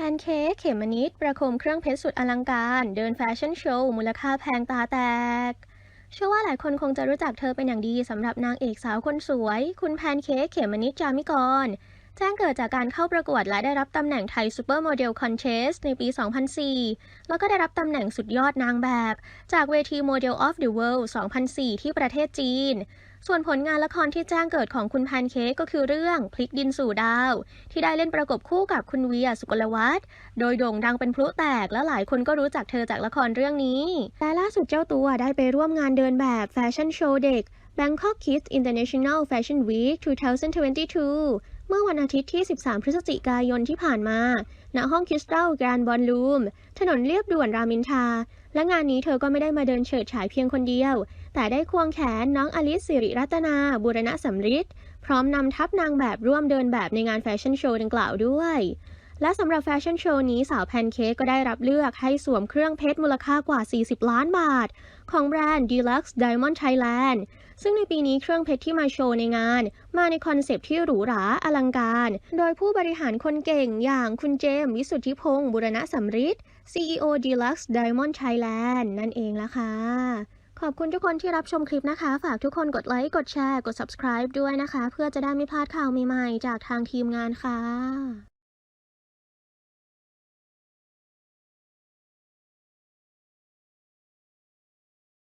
พนเค้กเขมนิดประโคมเครื่องเพชรสุดอลังการ เดินแฟชั่นโชว์ มูลค่าแพงตาแตก เชื่อว่าหลายคนคงจะรู้จักเธอเป็นอย่างดีสำหรับนางเอกสาวคนสวย คุณแพนเค้กเขมนิดจามิกร แจ้งเกิดจากการเข้าประกวดและได้รับตำแหน่งไทยซูเปอร์โมเดลคอนเทสในปี 2004 แล้วก็ได้รับตำแหน่งสุดยอดนางแบบ จากเวที Model of the World 2004 ที่ประเทศจีน ส่วนผลงานละครที่แจ้งเกิดของคุณแพนเค้กก็คือเรื่องพลิกดินสู่ดาว ที่ได้เล่นประกบคู่กับคุณเวียสุกลวัฒน์โดยโด่งดังเป็นพลุแตกและหลายคนก็รู้จักเธอจากละครเรื่องนี้และล่าสุดเจ้าตัวได้ไปร่วมงานเดินแบบแฟชั่นโชว์เด็ก Bangkok Kids International Fashion Week 2022 เมื่อวันอาทิตย์ที่ 13 พฤศจิกายนที่ผ่านมา ณ ห้องคริสตัลแกรนด์บอลลูม ถนนเลียบด่วนรามินทาและงานนี้เธอก็ไม่ได้มาเดินเฉิดฉายเพียงคนเดียว แต่ได้ควงแขนน้องอลิสสิริรัตนาบุรณะสำริดพร้อมนำทัพนางแบบร่วมเดินแบบในงานแฟชั่นโชว์ดังกล่าวด้วย และสำหรับแฟชั่นโชว์นี้สาวแพนเค้กก็ได้รับเลือกให้สวมเครื่องเพชรมูลค่ากว่า 40 ล้านบาท ของแบรนด์ Deluxe Diamond Thailand ซึ่งในปีนี้เครื่องเพชรที่มาโชว์ในงาน มาในคอนเซปต์ที่หรูหราอลังการ โดยผู้บริหารคนเก่งอย่างคุณเจมส์วิสุทธิพงศ์บุรณะสำริด CEO Deluxe Diamond Thailand นั่นเองละค่ะ ขอบคุณทุกคนที่รับชมคลิปนะคะ ฝากทุกคนกดไลค์ กดแชร์ กด subscribe ด้วยนะคะ เพื่อจะได้ไม่พลาดข่าวใหม่ๆ จากทางทีมงานค่ะ